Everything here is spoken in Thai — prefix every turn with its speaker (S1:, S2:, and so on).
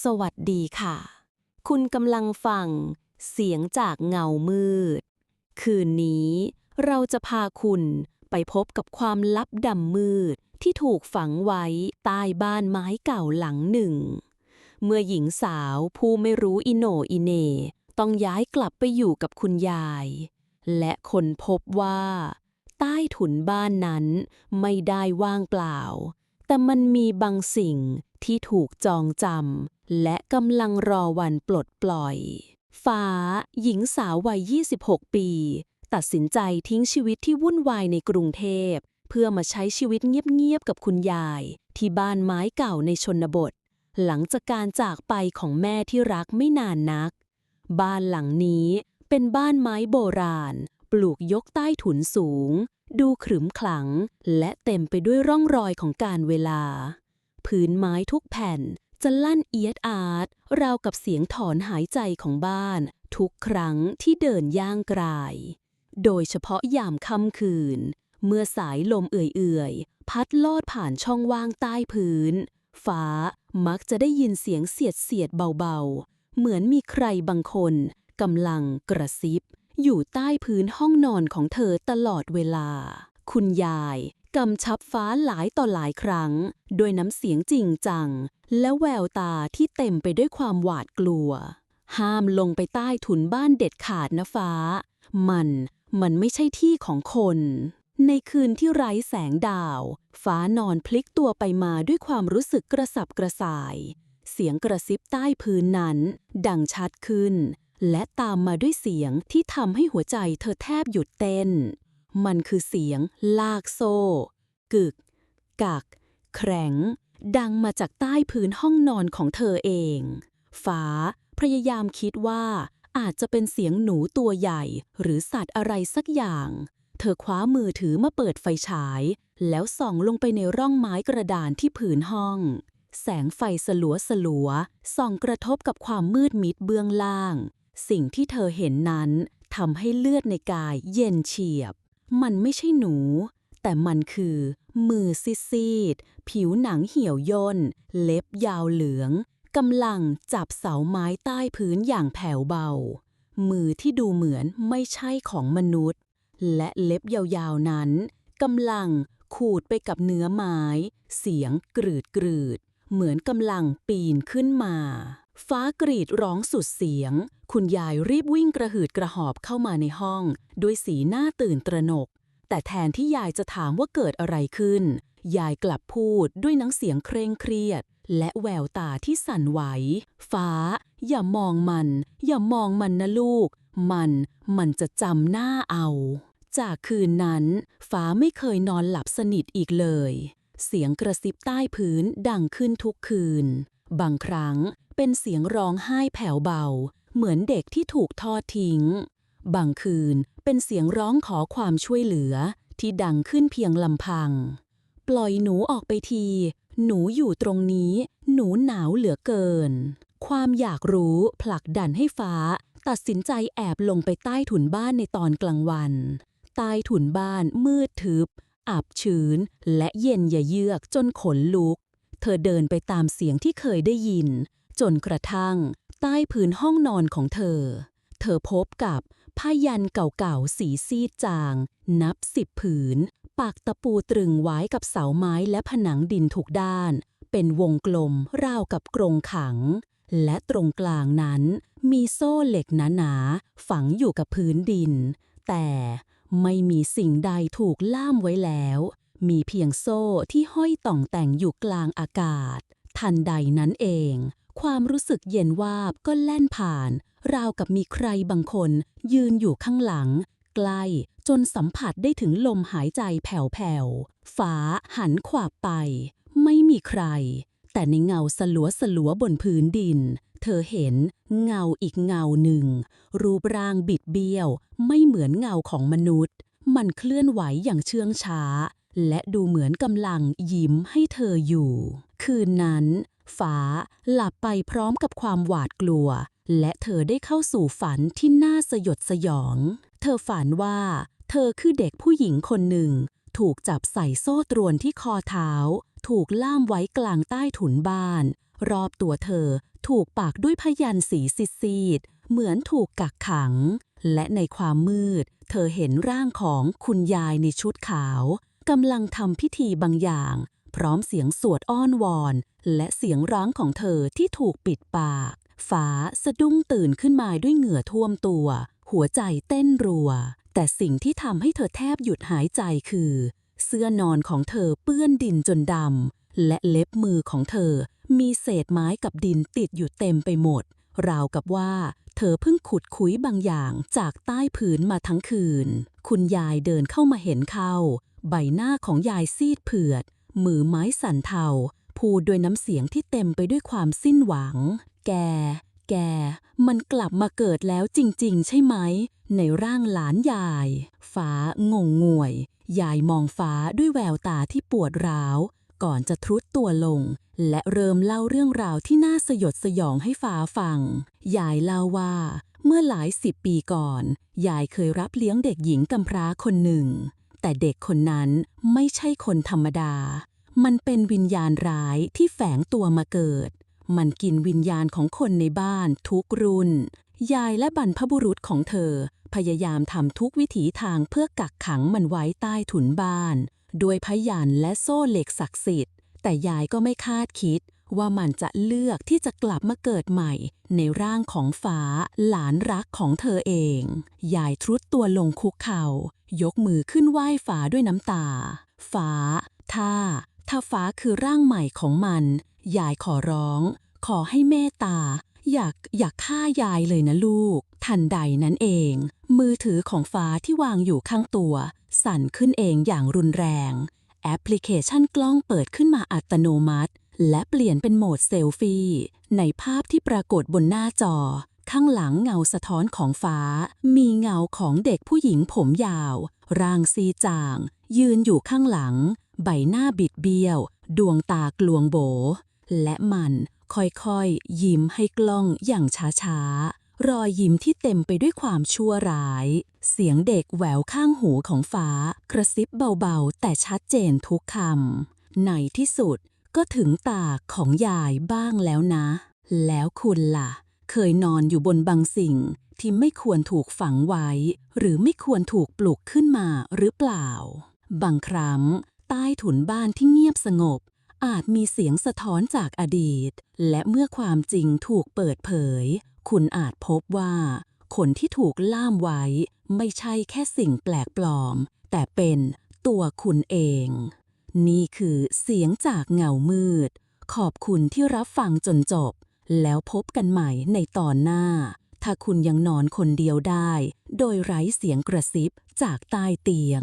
S1: สวัสดีค่ะ คุณกำลังฟัง เสียงจากเงามืด คืนนี้เราจะพาคุณไปพบกับความลับดำมืดที่ถูกฝังไว้ใต้บ้านไม้เก่าหลังหนึ่ง เมื่อหญิงสาวผู้ไม่รู้อิโนอิเน ต้องย้ายกลับไปอยู่กับคุณยาย และคนพบว่า ใต้ถุนบ้านนั้นไม่ได้ว่างเปล่า แต่มันมีบางสิ่ง ที่ถูกจองจำและกำลังรอวันปลดปล่อย ฟ้า หญิงสาววัย 26 ปี ตัดสินใจทิ้งชีวิตที่วุ่นวายในกรุงเทพ เพื่อมาใช้ชีวิตเงียบๆกับคุณยาย ที่บ้านไม้เก่าในชนบท หลังจากการจากไปของแม่ที่รักไม่นานนัก บ้านหลังนี้เป็นบ้านไม้โบราณ ปลูกยกใต้ถุนสูง ดูขรึมขลัง และเต็มไปด้วยร่องรอยของการเวลา พื้นไม้ทุกแผ่น จะลั่นเอียดอาร์ตราวกับเสียงถอนหายใจของบ้าน ทุกครั้งที่เดินย่างกราย โดยเฉพาะยามค่ำคืน เมื่อสายลมเอื่อยๆ พัดลอดผ่านช่องว่างใต้พื้น ฟ้ามักจะได้ยินเสียงเสียดเสียดเบาๆ เหมือนมีใครบางคนกำลังกระซิบ อยู่ใต้พื้นห้องนอนของเธอตลอดเวลา คุณยาย กำชับฟ้าหลายต่อหลายครั้ง ด้วยน้ำเสียงจริงจัง และแววตาที่เต็มไปด้วยความหวาดกลัว ห้ามลงไปใต้ถุนบ้านเด็ดขาดนะฟ้า มันมันไม่ใช่ที่ของคน ในคืนที่ไร้แสงดาว ฟ้านอนพลิกตัวไปมาด้วยความรู้สึกกระสับกระส่าย เสียงกระซิบใต้พื้นนั้น ดังชัดขึ้น และตามมาด้วยเสียงที่ทำให้หัวใจเธอแทบหยุดเต้น มันคือเสียงลากโซ่ กึก กัก แข็ง ดังมาจากใต้พื้นห้องนอนของเธอเอง ฟ้าพยายามคิดว่าอาจจะเป็นเสียงหนูตัวใหญ่หรือสัตว์อะไรสักอย่าง เธอคว้ามือถือมาเปิดไฟฉาย แล้วส่องลงไปในร่องไม้กระดานที่ผืนห้อง แสงไฟสลัวสลัวส่องกระทบกับความมืดมิดเบื้องล่าง สิ่งที่เธอเห็นนั้นทำให้เลือดในกายเย็นเฉียบ มันไม่ใช่หนู แต่มันคือ มือซีดๆผิวหนังเหี่ยวย่น เล็บยาวเหลืองกำลังจับเสาไม้ใต้พื้นอย่างแผ่วเบา มือที่ดูเหมือนไม่ใช่ของมนุษย์ และเล็บยาวๆนั้นกำลังขูดไปกับเนื้อไม้ เสียงกรืดกรืดๆเหมือนกำลังปีนขึ้นมา ฟ้ากรีดร้องสุดเสียง คุณยายรีบวิ่งกระหืดกระหอบเข้ามาในห้อง ด้วยสีหน้าตื่นตระหนก แต่แทนที่ยายจะถามว่าเกิดอะไรขึ้น ยายกลับพูดด้วยน้ำเสียงเคร่งเครียด และแววตาที่สั่นไหว ฟ้า อย่ามองมัน อย่ามองมันนะลูก มัน มันจะจำหน้าเอา จากคืนนั้น ฟ้าไม่เคยนอนหลับสนิทอีกเลย เสียงกระซิบใต้พื้นดังขึ้นทุกคืน บางครั้งเป็นเสียงร้องไห้แผ่วเบา เหมือนเด็กที่ถูกทอดทิ้ง บางคืนเป็นเสียงร้องขอความช่วยเหลือที่ดังขึ้นเพียงลำพัง ปล่อยหนูออกไปที หนูอยู่ตรงนี้ หนูหนาวเหลือเกิน ความอยากรู้ผลักดันให้ฟ้า ตัดสินใจแอบลงไปใต้ถุนบ้านในตอนกลางวัน ใต้ถุนบ้านมืดทึบอับชื้นและเย็นอย่าเยือกจนขนลุก เธอเดินไปตามเสียงที่เคยได้ยิน จนกระทั่ง ใต้พื้นห้องนอนของเธอ เธอพบกับผ้ายันเก่าๆ สีซีดจาง นับสิบผืน ปากตะปูตรึงไว้กับเสาไม้และผนังดินทุกด้าน เป็นวงกลมราวกับกรงขัง และตรงกลางนั้นมีโซ่เหล็กหนาๆ ฝังอยู่กับพื้นดิน แต่ไม่มีสิ่งใดถูกล่ามไว้แล้ว มีเพียงโซ่ที่ห้อยต่องแต่งอยู่กลางอากาศ ทันใดนั้นเอง ความรู้สึกเย็นวาบก็แล่นผ่าน ราวกับมีใครบางคนยืนอยู่ข้างหลัง ใกล้จนสัมผัสได้ถึงลมหายใจแผ่วๆฟ้าหันขวาบไป ไม่มีใคร แต่ในเงาสลัวสลัวบนพื้นดิน เธอเห็นเงาอีกเงาหนึ่ง รูปร่างบิดเบี้ยว ไม่เหมือนเงาของมนุษย์ มันเคลื่อนไหวอย่างเชื่องช้า และดูเหมือนกำลังยิ้มให้เธออยู่ คืนนั้นฟ้าหลับไปพร้อมกับความหวาดกลัว และเธอได้เข้าสู่ฝันที่น่าสยดสยอง เธอฝันว่า เธอคือเด็กผู้หญิงคนหนึ่ง ถูกจับใส่โซ่ตรวนที่คอเท้า ถูกล่ามไว้กลางใต้ถุนบ้าน รอบตัวเธอถูกปากด้วยพยันสีซีดเหมือนถูกกักขัง และในความมืด เธอเห็นร่างของคุณยายในชุดขาว กำลังทำพิธีบางอย่าง พร้อมเสียงสวดอ้อนวอน และเสียงร้องของเธอที่ถูกปิดปากฟ้าสะดุ้งตื่นขึ้นมาด้วยเหงื่อท่วมตัว หัวใจเต้นรัว แต่สิ่งที่ทำให้เธอแทบหยุดหายใจคือ เสื้อนอนของเธอเปื้อนดินจนดำและเล็บมือของเธอ มีเศษไม้กับดินติดอยู่เต็มไปหมด ราวกับว่าเธอเพิ่งขุดคุยบางอย่างจากใต้ผืนมาทั้งคืน คุณยายเดินเข้ามาเห็นเข้า ใบหน้าของยายซีดเผือด มือไม้สั่นเทา พูดด้วยน้ำเสียงที่เต็มไปด้วยความสิ้นหวัง แก แก มันกลับมาเกิดแล้วจริง ๆ ใช่ไหม ในร่างหลานยาย ฟ้างงงวย ยายมองฟ้าด้วยแววตาที่ปวดร้าว ก่อนจะทรุดตัวลง และเริ่มเล่าเรื่องราวที่น่าสยดสยองให้ฟ้าฟัง ยายเล่าว่าเมื่อหลายสิบปีก่อน ยายเคยรับเลี้ยงเด็กหญิงกำพร้าคนหนึ่ง แต่เด็กคนนั้นไม่ใช่คนธรรมดา มันเป็นวิญญาณร้ายที่แฝงตัวมาเกิด มันกินวิญญาณของคนในบ้านทุกรุ่น ยายและบรรพบุรุษของเธอ พยายามทำทุกวิถีทางเพื่อกักขังมันไว้ใต้ถุนบ้าน ด้วยพยันและโซ่เหล็กศักดิ์สิทธิ์ แต่ยายก็ไม่คาดคิดว่ามันจะเลือกที่จะกลับมาเกิดใหม่ ในร่างของฟ้าหลานรักของเธอเอง ยายทรุดตัวลงคุกเขา่า ยกมือขึ้นไหว้ฟ้าด้วยน้ำตาฟ้าถ้าถ้าฟ้าคือร่างใหม่ของมัน ยายขอร้อง ขอให้เมตตา อยากอยากฆ่ายายเลยนะลูก ทันใดนั้นเอง มือถือของฟ้าที่วางอยู่ข้างตัว สั่นขึ้นเองอย่างรุนแรง แอปพลิเคชันกล้องเปิดขึ้นมาอัตโนมัติ และเปลี่ยนเป็นโหมดเซลฟี่ ในภาพที่ปรากฏบนหน้าจอ ข้างหลังเงาสะท้อนของฟ้า มีเงาของเด็กผู้หญิงผมยาว ร่างซีจาง ยืนอยู่ข้างหลัง ใบหน้าบิดเบี้ยว ดวงตากลวงโบ และมันค่อยๆ ยิ้มให้กล้องอย่างช้าๆ รอยยิ้มที่เต็มไปด้วยความชั่วร้าย เสียงเด็กแหววข้างหูของฟ้า กระซิบเบาๆ แต่ชัดเจนทุกคำในที่สุดก็ถึงตาของยายบ้างแล้วนะ แล้วคุณล่ะ เคยนอนอยู่บนบางสิ่งที่ไม่ควรถูกฝังไว้ หรือไม่ควรถูกปลุกขึ้นมาหรือเปล่า บางครั้ง ใต้ถุนบ้านที่เงียบสงบ อาจมีเสียงสะท้อนจากอดีต และเมื่อความจริงถูกเปิดเผย คุณอาจพบว่าคนที่ถูกล่ามไว้ ไม่ใช่แค่สิ่งแปลกปลอม แต่เป็นตัวคุณเอง นี่คือเสียงจากเงามืด ขอบคุณที่รับฟังจนจบ แล้วพบกันใหม่ในตอนหน้า ถ้าคุณยังนอนคนเดียวได้ โดยไร้เสียงกระซิบจากใต้เตียง